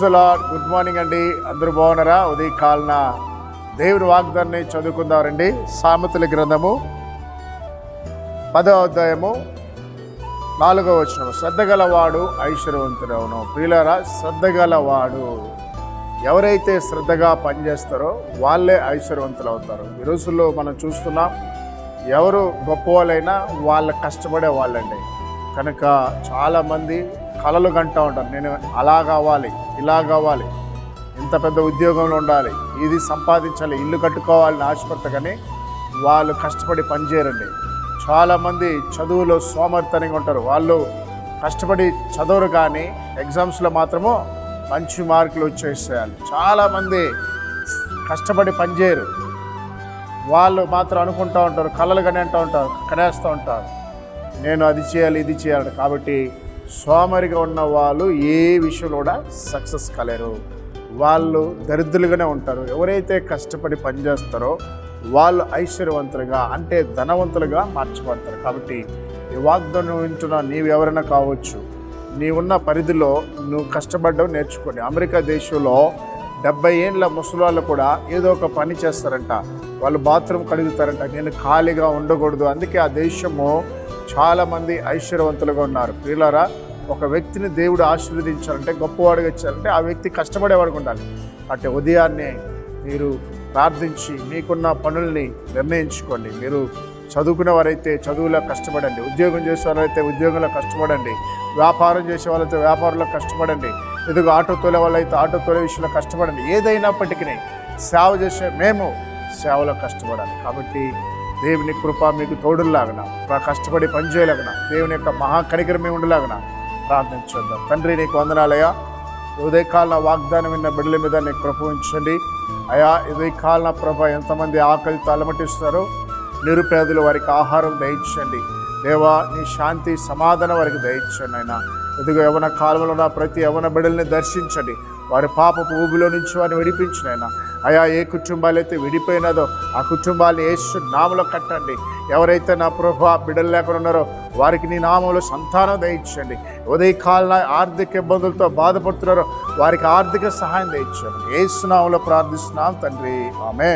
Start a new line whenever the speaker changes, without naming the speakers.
ప్రైస్లాడ్ good morning అండి అందరూ బాగున్నారా? ఉదయ కాలన దేవుని వాగ్దాన్ని చదువుకుందామండి సామెతల గ్రంథము పదో అధ్యాయము నాలుగో వచనం శ్రద్ధగలవాడు ఐశ్వర్యవంతుడవును. ప్రియులారా శ్రద్ధగలవాడు ఎవరైతే శ్రద్ధగా పనిచేస్తారో వాళ్ళే ఐశ్వర్యవంతులు అవుతారు ఈ రోజుల్లో మనం చూస్తున్నాం ఎవరు గొప్ప వాళ్ళైనా వాళ్ళ కష్టపడే వాళ్ళండి. కనుక చాలామంది కళలు కంటూ ఉంటాను నేను అలా కావాలి ఇలా కావాలి ఇంత పెద్ద ఉద్యోగంలో ఉండాలి ఇది సంపాదించాలి ఇల్లు కట్టుకోవాలని ఆశపడతా కానీ వాళ్ళు కష్టపడి పనిచేయరండి. చాలామంది చదువులో సోమర్థనంగా ఉంటారు. వాళ్ళు కష్టపడి చదవరు కానీ ఎగ్జామ్స్లో మాత్రము మంచి మార్కులు వచ్చేసేయాలి. చాలామంది కష్టపడి పనిచేయరు. వాళ్ళు మాత్రం అనుకుంటూ ఉంటారు కళలు కనే అంటూ ఉంటారు కనేస్తూ ఉంటారు. నేను అది చేయాలి ఇది చేయాలి కాబట్టి సోమరిగా ఉన్న వాళ్ళు ఏ విషయంలో కూడా సక్సెస్ కలేరు. వాళ్ళు దరిద్రులుగానే ఉంటారు. ఎవరైతే కష్టపడి పనిచేస్తారో వాళ్ళు ఐశ్వర్యవంతులుగా అంటే ధనవంతులుగా మార్చబడతారు కాబట్టి ఈ వాగ్దానం వింటున్న నీవు ఎవరైనా కావచ్చు నీవున్న పరిధిలో నువ్వు కష్టపడడం నేర్చుకోండి. అమెరికా దేశంలో డెబ్బై ఏండ్ల ముసలాళ్ళు కూడా ఏదో ఒక పని చేస్తారంట. వాళ్ళు బాత్రూమ్ కడుగుతారంట. నేను ఖాళీగా ఉండకూడదు. అందుకే ఆ దేశము చాలామంది ఐశ్వర్యవంతులుగా ఉన్నారు. ప్రియులారా ఒక వ్యక్తిని దేవుడు ఆశీర్వదించాలంటే గొప్పవాడుగా ఇచ్చారంటే ఆ వ్యక్తి కష్టపడేవాడికి ఉండాలి. అంటే ఉదయాన్నే మీరు ప్రార్థించి మీకున్న పనుల్ని నిర్ణయించుకోండి. మీరు చదువుకున్న వారైతే చదువులో కష్టపడండి. ఉద్యోగం చేసేవారైతే ఉద్యోగంలో కష్టపడండి. వ్యాపారం చేసే వాళ్ళైతే వ్యాపారంలో కష్టపడండి. ఎదుగు ఆటో తోలే వాళ్ళైతే ఆటో తోలే విషయంలో కష్టపడండి. ఏదైనప్పటికీ సేవ చేసే మేము సేవలో కష్టపడాలి. కాబట్టి దేవుని కృప మీకు తోడులాగన? కష్టపడి పనిచేయలాగన? దేవుని యొక్క మహాకనికరమే ఉండలాగన? ప్రార్థించుద్దాం తండ్రి నీకు వందనాలయ్యా. ఉదయకాలన వాగ్దానం విన్న బిడ్డల మీద నీకు కృప ఉంచండి. అయా ఉదయకాలన ప్రభ ఎంతమంది ఆకలితో అలమటిస్తారో నిరుపేదలు వారికి ఆహారం దయించండి దేవా నీ శాంతి సమాధానం వారికి దయించండి అయినా ఇదిగో యవన కాలంలో ఉన్న ప్రతి యవన బిడ్డల్ని దర్శించండి. వారి పాపపు ఊబిలో నుంచి వారిని విడిపించినైనా అయా ఏ కుటుంబాలైతే విడిపోయినదో ఆ కుటుంబాలు యేసు నామలో కట్టండి. ఎవరైతే నా ప్రభు బిడ్డలు లేకుండా ఉన్నారో వారికి నీ నామంలో సంతానం దయచండి. ఉదయ కాలన ఆర్థిక ఇబ్బందులతో బాధపడుతున్నారో వారికి ఆర్థిక సహాయం దయచండి. ఏసునామంలో ప్రార్థిస్తున్నాం తండ్రి. ఆమె